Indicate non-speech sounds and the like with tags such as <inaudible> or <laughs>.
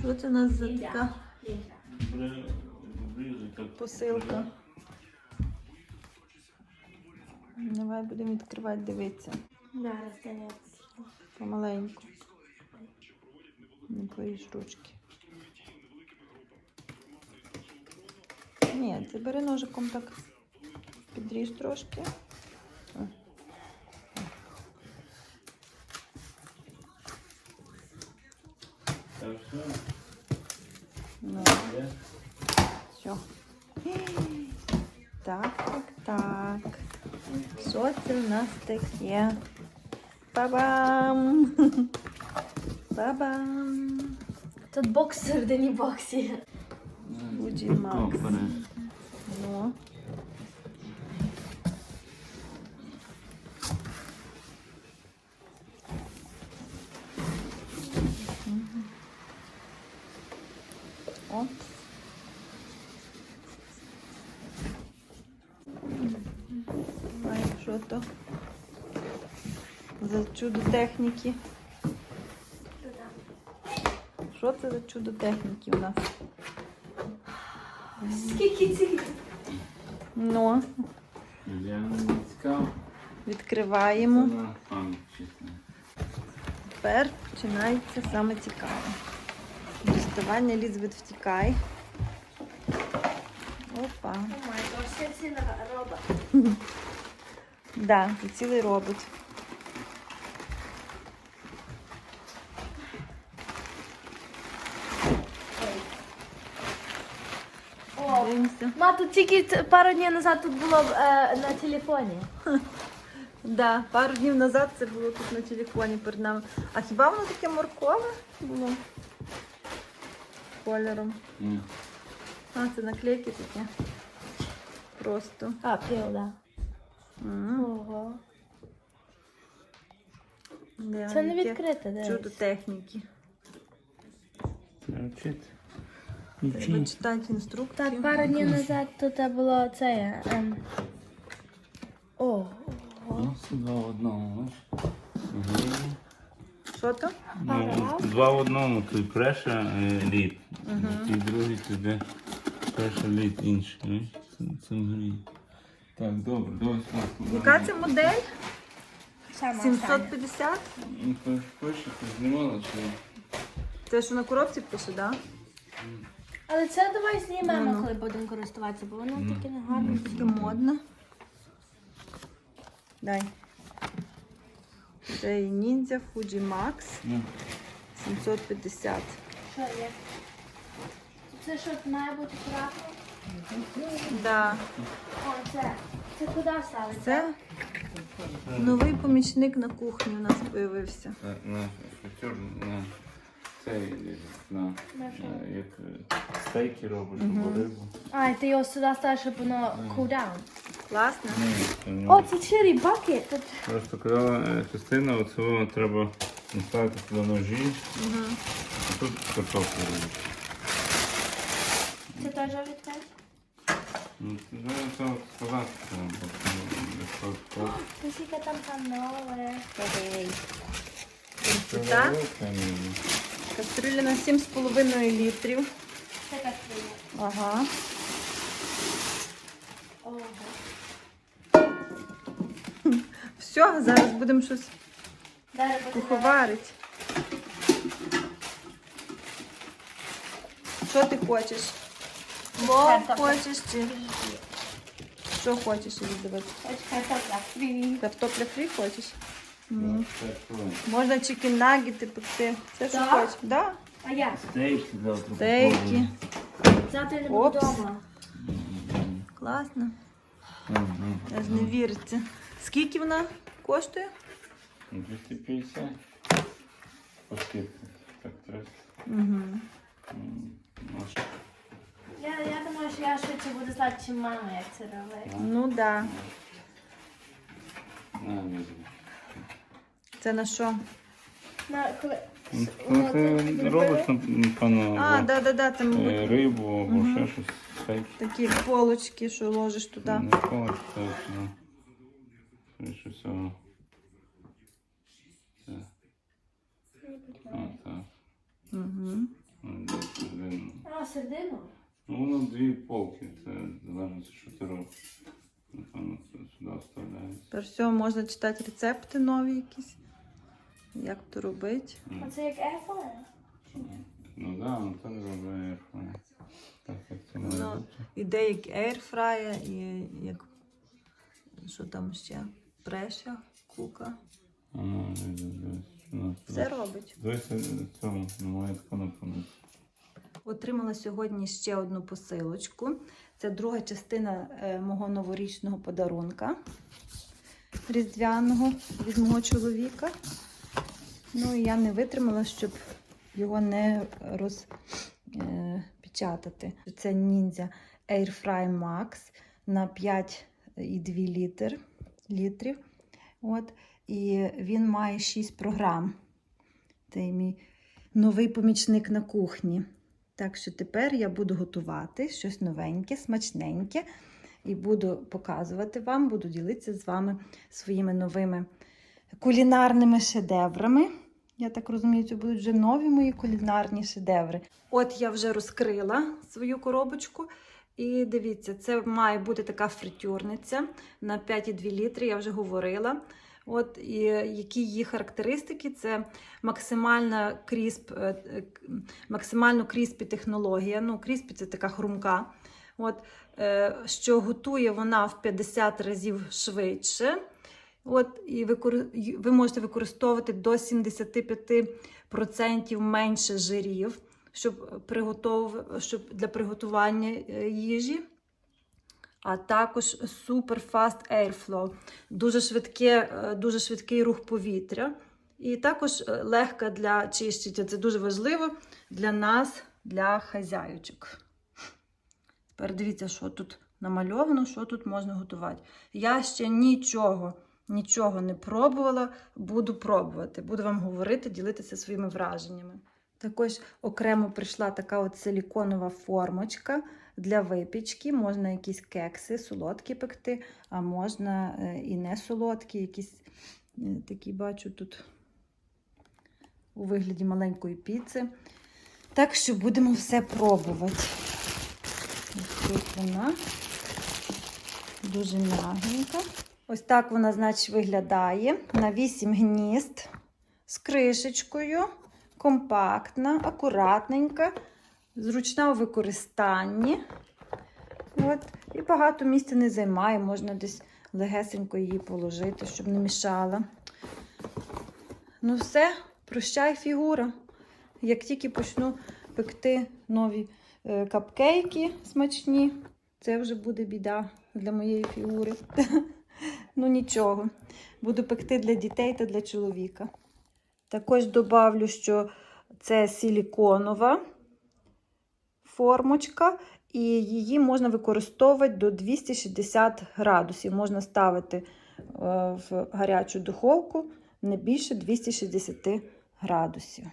Що це у нас за така посилка? Давай будемо відкривати, дивитися. Помаленьку. Не твої ручки. Ні, ти бери ножиком так підріж трошки. О. Так, все. Ну, все. Так, так, так. Що це в нас таке? Ба-бам! Ба-бам! Тут бокс всередині боксі. Fuji Max. О. Ну. Мгм. Опс. Ай. За чудо техніки. Що це за чудо техніки у нас? Скільки цих? Ну, Я не цікаво. відкриваємо. Тепер починається саме цікаве. Доставання лізвид втікай. Опа. О май гад, все ці робот. Да, це цілий робот. О, Дивимося. ма, тут тільки т- пару днів назад тут було е, на телефоні. <laughs> Да, пару днів назад це було тут на телефоні перед нами. А хіба воно таке моркове було? Кольором. Ні. А, це наклейки такі. Просто. А, правда. М, Ого. да, Це не відкрите, Чудо техніки. Треба. Треба читати інструкцію. Так, пару днів назад тут було це. Ем... О, Ну, Два в одному. Що то? Ну, два в одному, той преша е, лід. Ті другий тобі преша лід інший. Це, це грі. Так, добре, давай сюди. Яка це модель? 750? Ну, пише, ти знімала чи? ні? Це що на коробці пише, так? Да? Але це давай знімемо, коли будемо користуватися, бо воно таке не гарне. Таке модне. Дай. Це Ninja Fuji Max Ну, 750. Що є? Це що має бути акуратно? Да. О, це. Це куди ставити? Це новий помічник на кухні у нас з'явився. на, на фритюр, на цей, на, На е, як е, стейки робиш або рибу. А, і ти його сюди ставиш, щоб воно cool down. Класно? Ні, О, це чирі бакет. Тут Просто казала е, частина, оцього треба наставити туди ножі, Угу. а тут картоплю робити. це теж відкрити? Ну, це сказати скільки там панове. Велике. Кастрюля на 7,5 літрів. Це кастрюля. Ага. Ого. <laughs> Все, зараз будемо щось Зараз буде куховарити. Що ти хочеш? Картопля. хочеш чи що хочеш Елізабет? Ось картопля фрі. Хочеш? Можна чикен нагіти пекти. Все, що Да? хочеш. Да? А як? Стейки завтра. Стейки. Завтра не Опс. буду вдома. Класно. Мгм. Аж не віриться. Скільки вона коштує? Ну, 250. По скидці. Так, 300. Угу. М, ну, що? Я, я думаю, що я швидше буду знати, чим мама, як це робить. Ну так. Да. На, візьми. Це на що? На, коли... Ну, Ти робиш, напевно, А, да, да, да, там е, будуть рибу, або ще щось. Стейк. такі полочки, що ложиш туди. Не хочеш, так, ну. Скоріше всього. Це. А, так. Угу. Ну. А, середину? Ну, воно дві полки, це залежить, що ти робиш. Напевно, це сюди вставляється. Тепер все, можна читати рецепти нові якісь. Як то робити. А це як airfryer? Ну так, да, ну так робить iPhone. Так, як це має Ну, бути. Іде як airfryer і як. Що там ще? Преша, кука. А, ну, дивись, дивись. Ну, Все робить. Дивись, цьому немає такого напевно. Отримала сьогодні ще одну посилочку. Це друга частина е, мого новорічного подарунка різдвяного від мого чоловіка. Ну і я не витримала, щоб його не розпечатати. Це Ninja Airfry Max на 5,2 літр, літрів. От. І він має 6 програм. Це мій новий помічник на кухні. Так що тепер я буду готувати щось новеньке, смачненьке. І буду показувати вам, буду ділитися з вами своїми новими кулінарними шедеврами. Я так розумію, це будуть вже нові мої кулінарні шедеври. От я вже розкрила свою коробочку. І дивіться, це має бути така фритюрниця на 5,2 літри, я вже говорила. От і які її характеристики? Це максимальна крісп, е, максимально кріспі технологія. Ну, кріспі це така хрумка. От, е, що готує вона в 50 разів швидше. От, і ви можете використовувати до 75% менше жирів, щоб, приготов... щоб для приготування е, їжі. А також Super Fast Airflow. Дуже, швидке, е, дуже швидкий рух повітря. І також е, легка для чищення. Це дуже важливо для нас, для хазяючок. Тепер дивіться, що тут намальовано, що тут можна готувати. Я ще нічого, нічого не пробувала, буду пробувати. Буду вам говорити, ділитися своїми враженнями. Також окремо прийшла така от силіконова формочка для випічки. Можна якісь кекси, солодкі пекти, а можна е, і не солодкі, якісь е, такі бачу тут у вигляді маленької піци. Так що будемо все пробувати. Ось тут вона дуже м'ягенька. Ось так вона, значить, виглядає на 8 гнізд з кришечкою. Компактна, акуратненька, зручна у використанні. От. І багато місця не займає, можна десь легесенько її положити, щоб не мішала. Ну, все, прощай, фігура. Як тільки почну пекти нові е, капкейки смачні, це вже буде біда для моєї фігури. <laughs> Ну нічого, буду пекти для дітей та для чоловіка. Також добавлю, що це силіконова формочка, і її можна використовувати до 260 градусів. Можна ставити е, в гарячу духовку не більше 260 градусів.